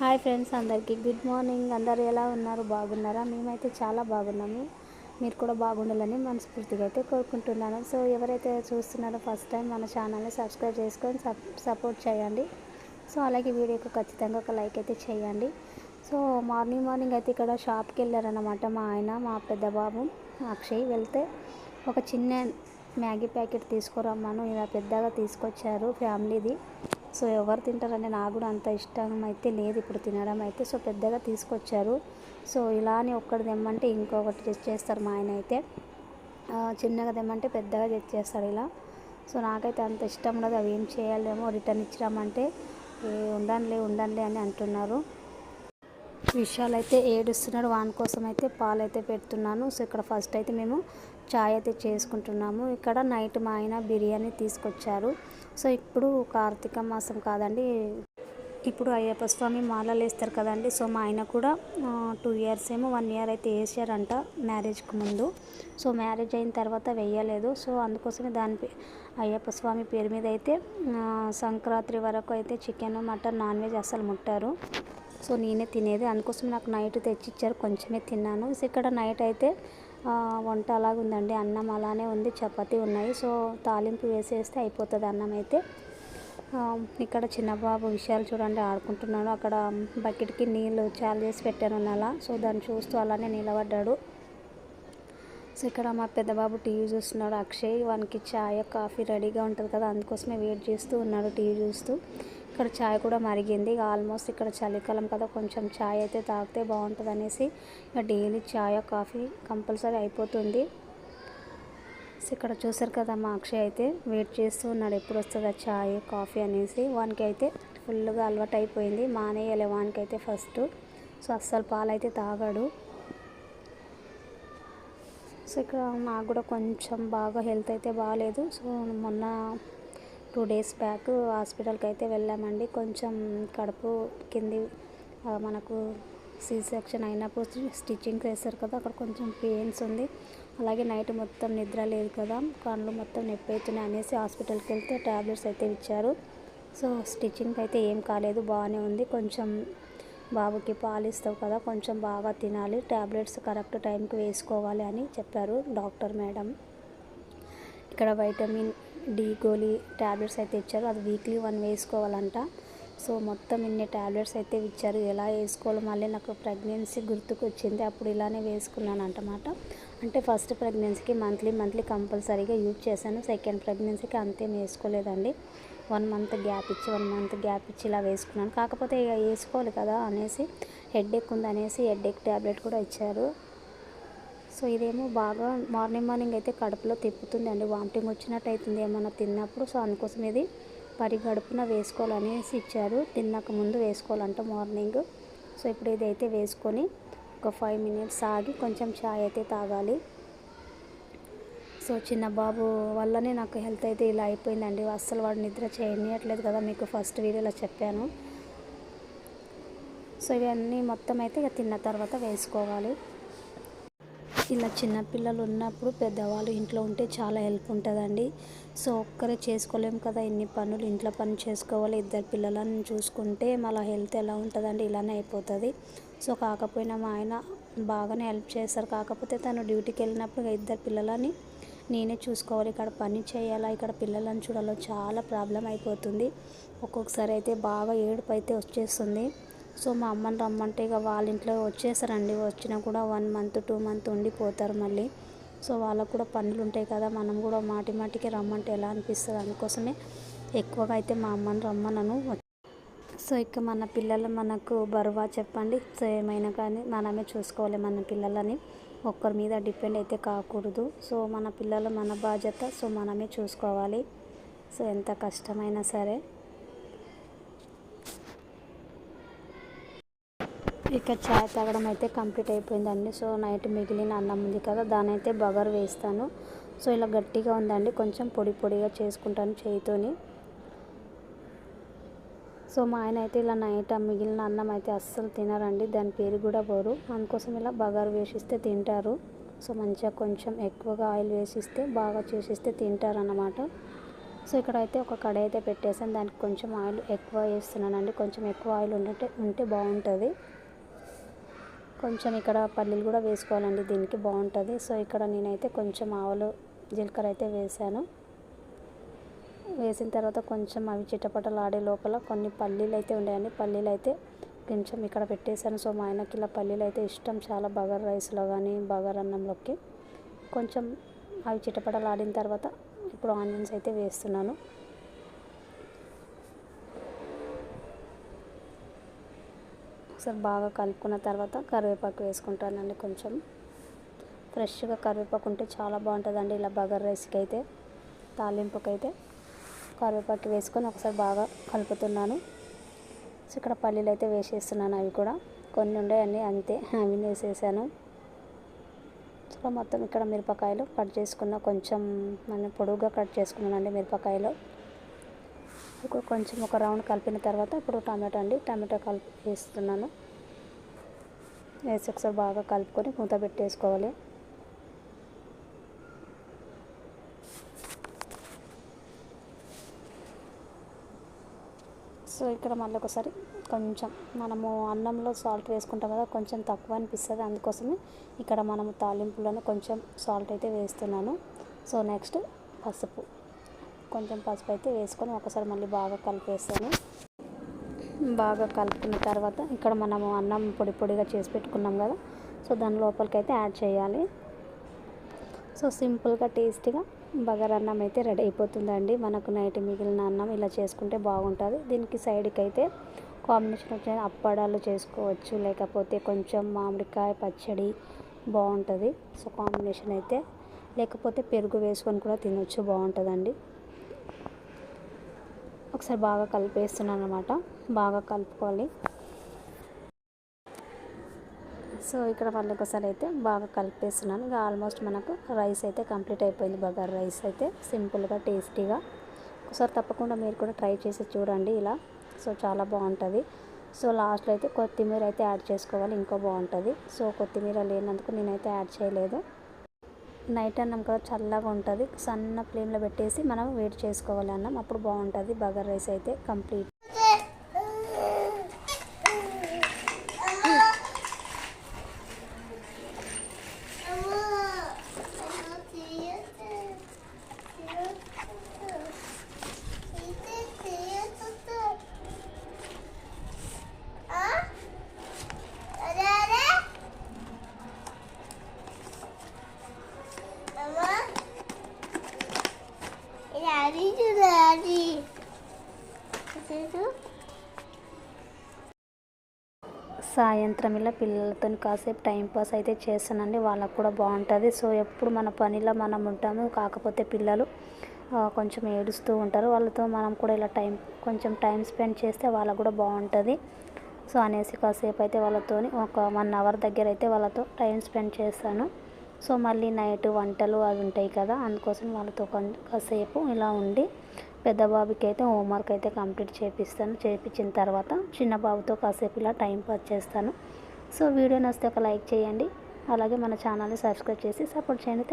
Hi friends అందరికీ. Good morning. అందరు ఎలా ఉన్నారు? బాగున్నారా? మేమైతే చాలా బాగున్నాము. మీరు కూడా బాగుండాలని మనస్ఫూర్తిగా అయితే కోరుకుంటున్నాను. సో ఎవరైతే చూస్తున్నారో ఫస్ట్ టైం మన ఛానల్ని సబ్స్క్రైబ్ చేసుకొని సప్ సపోర్ట్ చేయండి. సో అలాగే వీడియోకి ఖచ్చితంగా ఒక లైక్ అయితే చేయండి. సో మార్నింగ్ మార్నింగ్ అయితే ఇక్కడ షాప్కి వెళ్ళారనమాట మా ఆయన మా పెద్ద బాబు అక్షయ్. వెళ్తే ఒక చిన్న మ్యాగీ ప్యాకెట్ తీసుకురమ్మను. ఇలా పెద్దగా తీసుకొచ్చారు ఫ్యామిలీది. సో ఎవరు తింటారంటే నాకు కూడా అంత ఇష్టం అయితే లేదు. ఇప్పుడు తినడం అయితే సో పెద్దగా తీసుకొచ్చారు. సో ఇలా అని ఒక్కటి తెమ్మంటే ఇంకొకటి తెచ్చేస్తారు మా ఆయన అయితే. చిన్నగా తెమ్మంటే పెద్దగా తెచ్చేస్తారు ఇలా. సో నాకైతే అంత ఇష్టం ఉండదు. అవి ఏం చేయాలేమో రిటర్న్ ఇచ్చిరామంటే ఉండనులే ఉండనులే అని అంటున్నారు. విషయాలు అయితే ఏడుస్తున్నాడు. వాని కోసం అయితే పాలు అయితే పెడుతున్నాను. సో ఇక్కడ ఫస్ట్ అయితే మేము చాయ్ అయితే చేసుకుంటున్నాము. ఇక్కడ నైట్ మా ఆయన బిర్యానీ తీసుకొచ్చారు. సో ఇప్పుడు కార్తీక మాసం కాదండి. ఇప్పుడు అయ్యప్ప స్వామి మాలలు వేస్తారు కదండి. సో మా ఆయన కూడా టూ ఇయర్స్ ఏమో వన్ ఇయర్ అయితే వేసారంట మ్యారేజ్కి ముందు. సో మ్యారేజ్ అయిన తర్వాత వెయ్యలేదు సో అందుకోసమే దాని అయ్యప్ప స్వామి పేరు మీద అయితే సంక్రాంతి వరకు అయితే చికెన్ మటన్ నాన్ వెజ్ అసలు ముట్టారు. సో నేనే తినేది. అందుకోసం నాకు నైట్ తెచ్చిచ్చారు. కొంచెమే తిన్నాను. సో ఇక్కడ నైట్ అయితే వంట అలాగే ఉందండి అన్నం అలానే ఉంది. చపాతి ఉన్నాయి. సో తాలింపు వేసేస్తే అయిపోతుంది అన్నం అయితే. ఇక్కడ చిన్న బాబు విషయాలు చూడండి. ఆడుకుంటున్నాడు. అక్కడ బకెట్కి నీళ్ళు చాలు చేసి పెట్టాను అలా సో దాన్ని చూస్తూ అలానే నిలబడ్డాడు. సో ఇక్కడ మా పెద్ద బాబు టీవీ చూస్తున్నాడు. అక్షయ్ వానికి చాయ్ కాఫీ రెడీగా ఉంటుంది కదా. అందుకోసమే వెయిట్ చేస్తూ ఉన్నాడు టీవీ చూస్తూ. ఇక్కడ చాయ్ కూడా మరిగింది. ఆల్మోస్ట్ ఇక్కడ చలికాలం కదా కొంచెం చాయ్ అయితే తాగితే బాగుంటుంది అనేసి ఇక డైలీ చాయ్ కాఫీ కంపల్సరీ అయిపోతుంది. సో ఇక్కడ చూసారు కదా మా అక్షయ్ అయితే వెయిట్ చేస్తూ ఉన్నాడు ఎప్పుడు వస్తుందా చాయ్ కాఫీ అనేసి. వానికి అయితే ఫుల్గా అలవాటు అయిపోయింది. మానేయాలి వానికైతే ఫస్ట్ సో అస్సలు పాలు అయితే తాగాడు. సో ఇక్కడ నాకు కూడా కొంచెం బాగా హెల్త్ అయితే బాగాలేదు సో మొన్న టూ డేస్ బ్యాక్ హాస్పిటల్కి అయితే వెళ్ళామండి. కొంచెం కడుపు కింది మనకు సి సెక్షన్ అయినప్పుడు స్టిచ్చింగ్ చేస్తారు కదా అక్కడ కొంచెం పెయిన్స్ ఉంది. అలాగే నైట్ మొత్తం నిద్ర లేదు కదా కళ్ళు మొత్తం నొప్పి అవుతున్నాయి అనేసి హాస్పిటల్కి వెళ్తే ట్యాబ్లెట్స్ అయితే ఇచ్చారు. సో స్టిచ్చింగ్ అయితే ఏం కాలేదు బాగానే ఉంది. కొంచెం బాబుకి పాలు ఇస్తావు కదా కొంచెం బాగా తినాలి ట్యాబ్లెట్స్ కరెక్ట్ టైంకి వేసుకోవాలి అని చెప్పారు డాక్టర్ మేడం. ఇక్కడ వైటమిన్ డీ గోళీ ట్యాబ్లెట్స్ అయితే ఇచ్చారు. అది వీక్లీ వన్ వేసుకోవాలంట. సో మొత్తం ఇన్ని ట్యాబ్లెట్స్ అయితే ఇచ్చారు. ఎలా వేసుకోవాలో మళ్ళీ నాకు ప్రెగ్నెన్సీ గుర్తుకు వచ్చింది అప్పుడు ఇలానే వేసుకున్నాను అంటమాట అంటే ఫస్ట్ ప్రెగ్నెన్సీకి మంత్లీ మంత్లీ కంపల్సరీగా యూజ్ చేశాను. సెకండ్ ప్రెగ్నెన్సీకి అంతేం వేసుకోలేదండి. వన్ మంత్ గ్యాప్ ఇచ్చి వన్ మంత్ గ్యాప్ ఇచ్చి ఇలా వేసుకున్నాను. కాకపోతే ఇక వేసుకోవాలి కదా అనేసి హెడ్ ఎక్ ఉంది అనేసి హెడ్ ఎక్ ట్యాబ్లెట్ కూడా ఇచ్చారు. సో ఇదేమో బాగా మార్నింగ్ మార్నింగ్ అయితే కడుపులో తిప్పుతుంది అండి వామిటింగ్ వచ్చినట్టు అవుతుంది ఏమన్నా తిన్నప్పుడు. సో అందుకోసం ఇది పరి గడుపున వేసుకోవాలనేసి ఇచ్చారు. తిన్నాక ముందు వేసుకోవాలంట మార్నింగ్. సో ఇప్పుడు ఇదైతే వేసుకొని ఒక ఫైవ్ మినిట్స్ ఆగి కొంచెం చాయ్ అయితే తాగాలి. సో చిన్న బాబు వల్లనే నాకు హెల్త్ అయితే ఇలా అయిపోయిందండి. అస్సలు వాడు నిద్ర చేయనియట్లేదు కదా మీకు ఫస్ట్ వీడియోలో చెప్పాను. సో ఇవన్నీ మొత్తం అయితే ఇక తిన్న తర్వాత వేసుకోవాలి. ఇలా చిన్నపిల్లలు ఉన్నప్పుడు పెద్దవాళ్ళు ఇంట్లో ఉంటే చాలా హెల్ప్ ఉంటుందండి. సో ఒక్కరే చేసుకోలేం కదా ఎన్ని పనులు ఇంట్లో పని చేసుకోవాలి ఇద్దరు పిల్లలను చూసుకుంటే మళ్ళీ హెల్త్ ఎలా ఉంటుందండి ఇలానే అయిపోతుంది. సో కాకపోయినా మా ఆయన బాగానే హెల్ప్ చేస్తారు. కాకపోతే తను డ్యూటీకి వెళ్ళినప్పుడు ఇద్దరు పిల్లలని నేనే చూసుకోవాలి ఇక్కడ పని చేయాలా ఇక్కడ పిల్లలను చూడాలో చాలా ప్రాబ్లం అయిపోతుంది. ఒక్కొక్కసారి అయితే బాగా ఏడుపు అయితే వచ్చేస్తుంది. సో మా అమ్మని రమ్మంటే ఇక వాళ్ళ ఇంట్లో వచ్చేసారండి వచ్చినా కూడా వన్ మంత్ టూ మంత్ ఉండిపోతారు మళ్ళీ. సో వాళ్ళకు కూడా పనులు ఉంటాయి కదా మనం కూడా మాటి మాటికి రమ్మంటే ఎలా అనిపిస్తుంది? అందుకోసమే ఎక్కువగా అయితే మా అమ్మని రమ్మనను. సో ఇక మన పిల్లలు మనకు బరువా చెప్పండి. సో ఏమైనా కానీ మనమే చూసుకోవాలి మన పిల్లలని. ఒక్కరి మీద డిపెండ్ అయితే కాకూడదు. సో మన పిల్లలు మన బాధ్యత సో మనమే చూసుకోవాలి. సో ఎంత కష్టమైనా సరే. ఇక చాయ్ తాగడం అయితే కంప్లీట్ అయిపోయిందండి. సో నైట్ మిగిలిన అన్నం ఉంది కదా దాని అయితే బగర్ వేస్తాను. సో ఇలా గట్టిగా ఉందండి కొంచెం పొడి పొడిగా చేసుకుంటాను చేయితోని. సో మా ఆయన అయితే ఇలా నైట్ మిగిలిన అన్నం అయితే అస్సలు తినరండి దాని పేరు కూడా పోరు. అందుకోసం ఇలా బగారు వేసిస్తే తింటారు. సో మంచిగా కొంచెం ఎక్కువగా ఆయిల్ వేసిస్తే బాగా చేసిస్తే తింటారు అన్నమాట సో ఇక్కడ అయితే ఒక కడాయి అయితే పెట్టేసాను దానికి కొంచెం ఆయిల్ ఎక్కువ వేస్తున్నానండి. కొంచెం ఎక్కువ ఆయిల్ ఉంటే ఉంటే బాగుంటుంది. కొంచెం ఇక్కడ పల్లీలు కూడా వేసుకోవాలండి దీనికి బాగుంటుంది. సో ఇక్కడ నేనైతే కొంచెం ఆవులు జీలకర్ర అయితే వేసాను. వేసిన తర్వాత కొంచెం అవి చిట్టపటలు ఆడే లోపల కొన్ని పల్లీలు అయితే ఉన్నాయండి. పల్లీలు అయితే కొంచెం ఇక్కడ పెట్టేశాను. సో మా ఆయనకి ఇలా పల్లీలు అయితే ఇష్టం చాలా బగర్ రైస్లో కానీ బగర్ అన్నంలోకి. కొంచెం అవి చిట్టపటలు ఆడిన తర్వాత ఇప్పుడు ఆనియన్స్ అయితే వేస్తున్నాను. ఒకసారి బాగా కలుపుకున్న తర్వాత కరివేపాకు వేసుకుంటానండి కొంచెం. ఫ్రెష్గా కరివేపాకు ఉంటే చాలా బాగుంటుందండి ఇలా బగర్ రైస్కి అయితే తాలింపుకైతే. కరివేపాకు వేసుకొని ఒకసారి బాగా కలుపుతున్నాను. సో ఇక్కడ పల్లీలు అయితే వేసేస్తున్నాను అవి కూడా. కొన్ని ఉండేవన్నీ అంతే. అవి వేసేసాను. సో మొత్తం ఇక్కడ మిరపకాయలు కట్ చేసుకున్న కొంచెం మన పొడుగుగా కట్ చేసుకున్నానండి మిరపకాయలు. ఒక కొంచెం ఒక రౌండ్ కలిపిన తర్వాత ఇప్పుడు టమాటో అండి టమాటో కలిపి వేస్తున్నాను. వేసి ఒకసారి బాగా కలుపుకొని మూత పెట్టేసుకోవాలి. సో ఇక్కడ మళ్ళీ ఒకసారి కొంచెం మనము అన్నంలో సాల్ట్ వేసుకుంటాం కదా కొంచెం తక్కువ అనిపిస్తుంది. అందుకోసమే ఇక్కడ మనము తాలింపులను కొంచెం సాల్ట్ అయితే వేస్తున్నాను. సో నెక్స్ట్ పసుపు. కొంచెం పసుపు అయితే వేసుకొని ఒకసారి మళ్ళీ బాగా కలిపేస్తాను. బాగా కలుపుకున్న తర్వాత ఇక్కడ మనము అన్నం పొడి పొడిగా చేసి పెట్టుకున్నాం కదా సో దాని లోపలికి అయితే యాడ్ చేయాలి. సో సింపుల్గా టేస్టీగా బగారా అన్నం అయితే రెడీ అయిపోతుందండి. మనకు నైట్ మిగిలిన అన్నం ఇలా చేసుకుంటే బాగుంటుంది. దీనికి సైడ్కి అయితే కాంబినేషన్ వచ్చే అప్పడాలు చేసుకోవచ్చు లేకపోతే కొంచెం మామిడికాయ పచ్చడి బాగుంటుంది. సో కాంబినేషన్ అయితే లేకపోతే పెరుగు వేసుకొని కూడా తినొచ్చు బాగుంటుందండి. ఒకసారి బాగా కలిపేస్తున్నాను అనమాట బాగా కలుపుకోవాలి. సో ఇక్కడ మళ్ళీ ఒకసారి అయితే బాగా కలిపేస్తున్నాను. ఇక ఆల్మోస్ట్ మనకు రైస్ అయితే కంప్లీట్ అయిపోయింది. బగార్ రైస్ అయితే సింపుల్గా టేస్టీగా. ఒకసారి తప్పకుండా మీరు కూడా ట్రై చేసి చూడండి ఇలా. సో చాలా బాగుంటుంది. సో లాస్ట్లో అయితే కొత్తిమీర అయితే యాడ్ చేసుకోవాలి. ఇంకా బాగుంటుంది. సో కొత్తిమీర లేనందుకు నేనైతే యాడ్ చేయలేదు. నైట్ అన్నం కదా చల్లగా ఉంటుంది. సన్న ఫ్లేమ్లో పెట్టేసి మనం వేడి చేసుకోవాలి అన్నం అప్పుడు బాగుంటుంది. బగర్ రైస్ అయితే కంప్లీట్. సాయంత్రం ఇలా పిల్లలతో కాసేపు టైంపాస్ అయితే చేస్తానండి. వాళ్ళకు కూడా బాగుంటుంది. సో ఎప్పుడు మన పనిలో మనం ఉంటాము. కాకపోతే పిల్లలు కొంచెం ఏడుస్తూ ఉంటారు. వాళ్ళతో మనం కూడా ఇలా టైం కొంచెం టైం స్పెండ్ చేస్తే వాళ్ళకు కూడా బాగుంటుంది. సో అనేసి కాసేపు అయితే వాళ్ళతోని ఒక వన్ అవర్ దగ్గర అయితే వాళ్ళతో టైం స్పెండ్ చేస్తాను. సో మళ్ళీ నైట్ వంటలు అవి ఉంటాయి కదా అందుకోసం వాళ్ళతో కొం- కాసేపు ఇలా ఉండి పెద్ద బాబుకి అయితే హోంవర్క్ అయితే కంప్లీట్ చేపిస్తాను. చేపించిన తర్వాత చిన్న బాబుతో కాసేపు ఇలా టైం పాస్ చేస్తాను. సో వీడియో నచ్చితే ఒక లైక్ చేయండి. అలాగే మన ఛానల్ని సబ్స్క్రైబ్ చేసి సపోర్ట్ చేయండి.